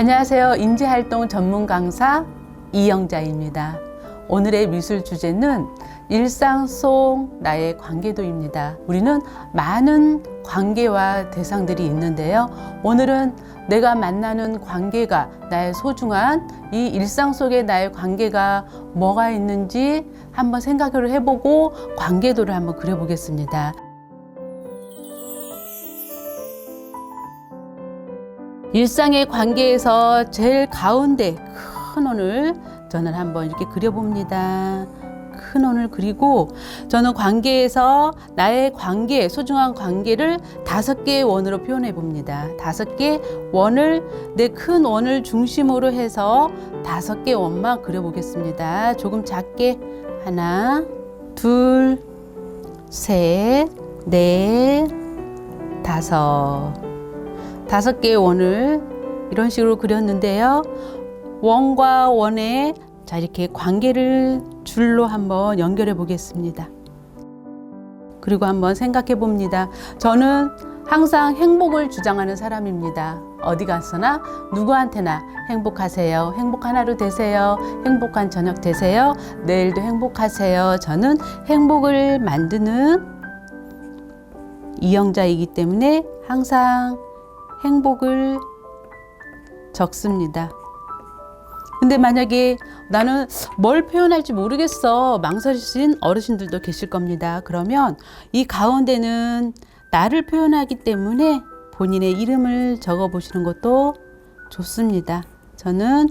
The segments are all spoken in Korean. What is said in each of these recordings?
안녕하세요. 인재활동 전문 강사 이영자입니다. 오늘의 미술 주제는 일상 속 나의 관계도입니다. 우리는 많은 관계와 대상들이 있는데요. 오늘은 내가 만나는 관계가 나의 소중한 이 일상 속의 나의 관계가 뭐가 있는지 한번 생각을 해보고 관계도를 한번 그려보겠습니다. 일상의 관계에서 제일 가운데 큰 원을 저는 한번 이렇게 그려봅니다. 큰 원을 그리고 저는 관계에서 나의 관계, 소중한 관계를 다섯 개의 원으로 표현해 봅니다. 다섯 개 원을 내 큰 원을 중심으로 해서 다섯 개 원만 그려보겠습니다. 조금 작게 하나, 둘, 셋, 넷, 다섯. 다섯 개의 원을 이런 식으로 그렸는데요. 원과 원의 자 이렇게 관계를 줄로 한번 연결해 보겠습니다. 그리고 한번 생각해 봅니다. 저는 항상 행복을 주장하는 사람입니다. 어디 가서나 누구한테나 행복하세요. 행복한 하루 되세요. 행복한 저녁 되세요. 내일도 행복하세요. 저는 행복을 만드는 이영자이기 때문에 항상 행복을 적습니다. 근데 만약에 나는 뭘 표현할지 모르겠어. 망설이신 어르신들도 계실 겁니다. 그러면 이 가운데는 나를 표현하기 때문에 본인의 이름을 적어 보시는 것도 좋습니다. 저는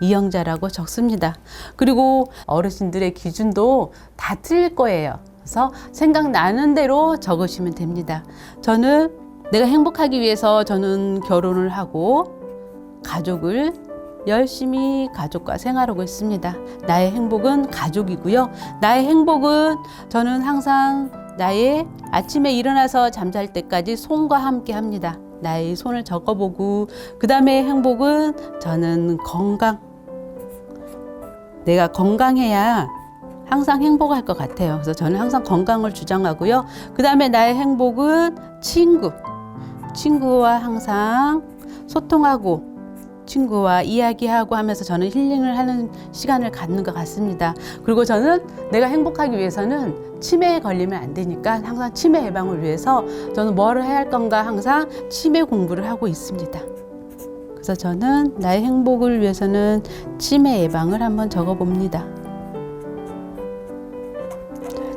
이영자라고 적습니다. 그리고 어르신들의 기준도 다 틀릴 거예요. 그래서 생각나는 대로 적으시면 됩니다. 저는 내가 행복하기 위해서 저는 결혼을 하고 가족을 열심히 가족과 생활하고 있습니다. 나의 행복은 가족이고요. 나의 행복은 저는 항상 나의 아침에 일어나서 잠잘 때까지 손과 함께 합니다. 나의 손을 적어보고 그 다음에 행복은 저는 건강. 내가 건강해야 항상 행복할 것 같아요. 그래서 저는 항상 건강을 주장하고요. 그 다음에 나의 행복은 친구. 친구와 항상 소통하고 친구와 이야기하고 하면서 저는 힐링을 하는 시간을 갖는 것 같습니다. 그리고 저는 내가 행복하기 위해서는 치매에 걸리면 안 되니까 항상 치매 예방을 위해서 저는 뭐를 해야 할 건가 항상 치매 공부를 하고 있습니다. 그래서 저는 나의 행복을 위해서는 치매 예방을 한번 적어 봅니다.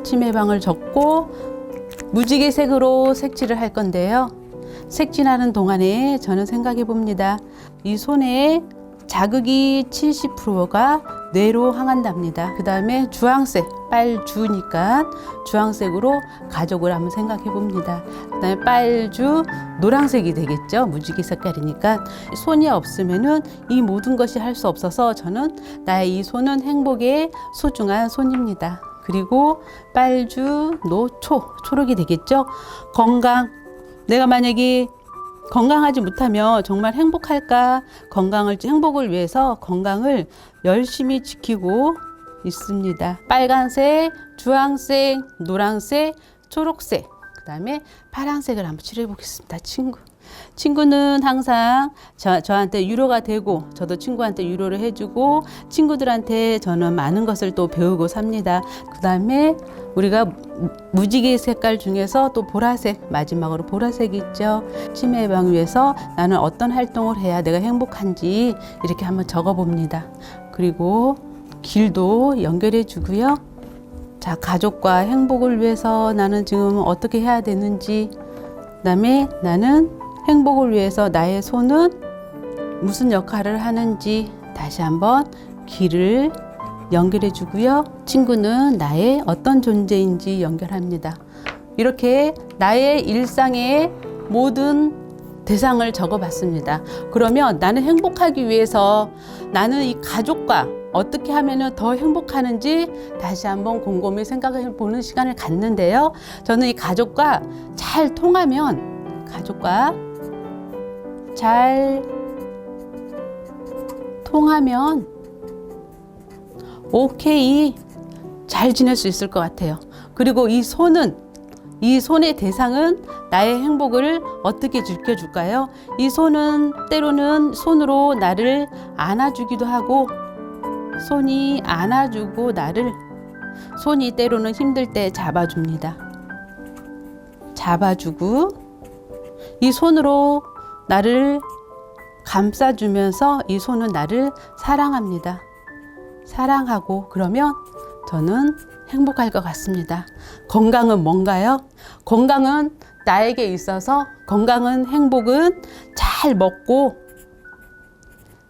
치매 예방을 적고 무지개 색으로 색칠을 할 건데요. 색칠하는 동안에 저는 생각해 봅니다. 이 손에 자극이 70%가 뇌로 향한답니다. 그 다음에 주황색, 빨주니까 주황색으로 가족을 한번 생각해 봅니다. 그 다음에 빨주, 노란색이 되겠죠. 무지개 색깔이니까. 손이 없으면은 이 모든 것이 할 수 없어서 저는 나의 이 손은 행복의 소중한 손입니다. 그리고 빨주, 노 초, 초록이 되겠죠. 건강, 내가 만약에 건강하지 못하면 정말 행복할까? 건강을 행복을 위해서 건강을 열심히 지키고 있습니다. 빨간색, 주황색, 노란색, 초록색, 그다음에 파란색을 한번 칠해 보겠습니다. 친구. 친구는 항상 저, 저한테 유로가 되고 저도 친구한테 유로를 해주고 친구들한테 저는 많은 것을 또 배우고 삽니다. 그 다음에 우리가 무지개 색깔 중에서 또 보라색 마지막으로 보라색이 있죠. 치매 예방 위해서 나는 어떤 활동을 해야 내가 행복한지 이렇게 한번 적어봅니다. 그리고 길도 연결해 주고요. 자 가족과 행복을 위해서 나는 지금 어떻게 해야 되는지 그다음에 나는 행복을 위해서 나의 손은 무슨 역할을 하는지 다시 한번 길을 연결해 주고요. 친구는 나의 어떤 존재인지 연결합니다. 이렇게 나의 일상의 모든 대상을 적어 봤습니다. 그러면 나는 행복하기 위해서 나는 이 가족과 어떻게 하면 더 행복하는지 다시 한번 곰곰이 생각해 보는 시간을 갖는데요. 저는 이 가족과 잘 통하면 가족과 잘 통하면 오케이 잘 지낼 수 있을 것 같아요. 그리고 이 손은 이 손의 대상은 나의 행복을 어떻게 지켜줄까요? 이 손은 때로는 손으로 나를 안아주기도 하고 손이 안아주고 나를 손이 때로는 힘들 때 잡아줍니다. 잡아주고 이 손으로 나를 감싸주면서 이 손은 나를 사랑합니다. 사랑하고 그러면 저는 행복할 것 같습니다. 건강은 뭔가요? 건강은 나에게 있어서 건강은 행복은 잘 먹고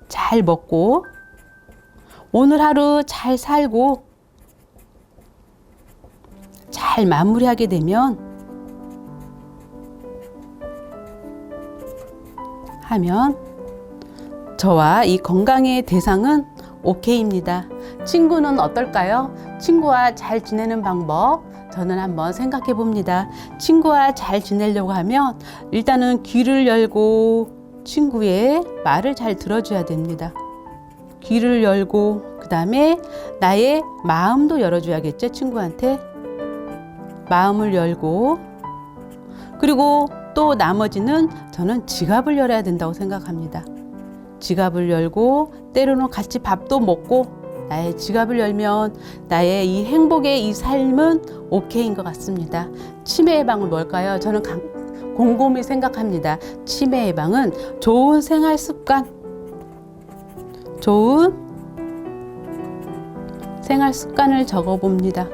잘 먹고 오늘 하루 잘 살고 잘 마무리하게 되면 하면 저와 이 건강의 대상은 오케이입니다. 친구는 어떨까요? 친구와 잘 지내는 방법 저는 한번 생각해 봅니다. 친구와 잘 지내려고 하면 일단은 귀를 열고 친구의 말을 잘 들어줘야 됩니다. 귀를 열고 그 다음에 나의 마음도 열어줘야겠죠 친구한테 마음을 열고 그리고 또 나머지는 저는 지갑을 열어야 된다고 생각합니다. 지갑을 열고 때로는 같이 밥도 먹고 나의 지갑을 열면 나의 이 행복의 이 삶은 오케이인 것 같습니다. 치매 예방은 뭘까요? 저는 강- 곰곰이 생각합니다. 치매 예방은 좋은 생활 습관, 좋은 생활 습관을 적어 봅니다.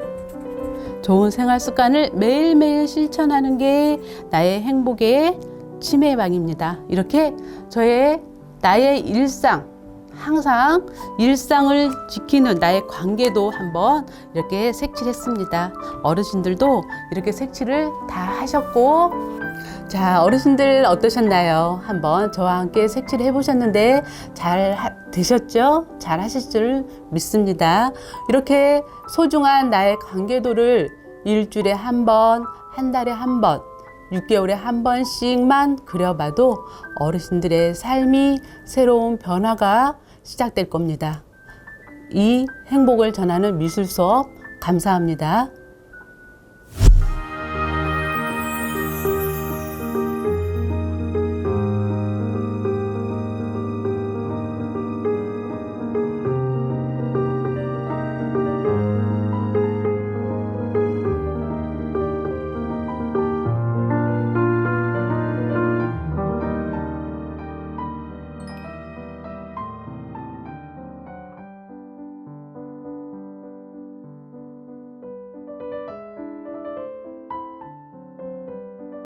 좋은 생활 습관을 매일매일 실천하는 게 나의 행복의 치매 예방입니다. 이렇게 저의 나의 일상, 항상 일상을 지키는 나의 관계도 한번 이렇게 색칠했습니다. 어르신들도 이렇게 색칠을 다 하셨고, 자, 어르신들 어떠셨나요? 한번 저와 함께 색칠을 해보셨는데 잘 하- 되셨죠? 잘 하실 줄 믿습니다. 이렇게 소중한 나의 관계도를 일주일에 한 번, 한 달에 한 번, 6개월에 한 번씩만 그려봐도 어르신들의 삶이 새로운 변화가 시작될 겁니다. 이 행복을 전하는 미술 수업 감사합니다.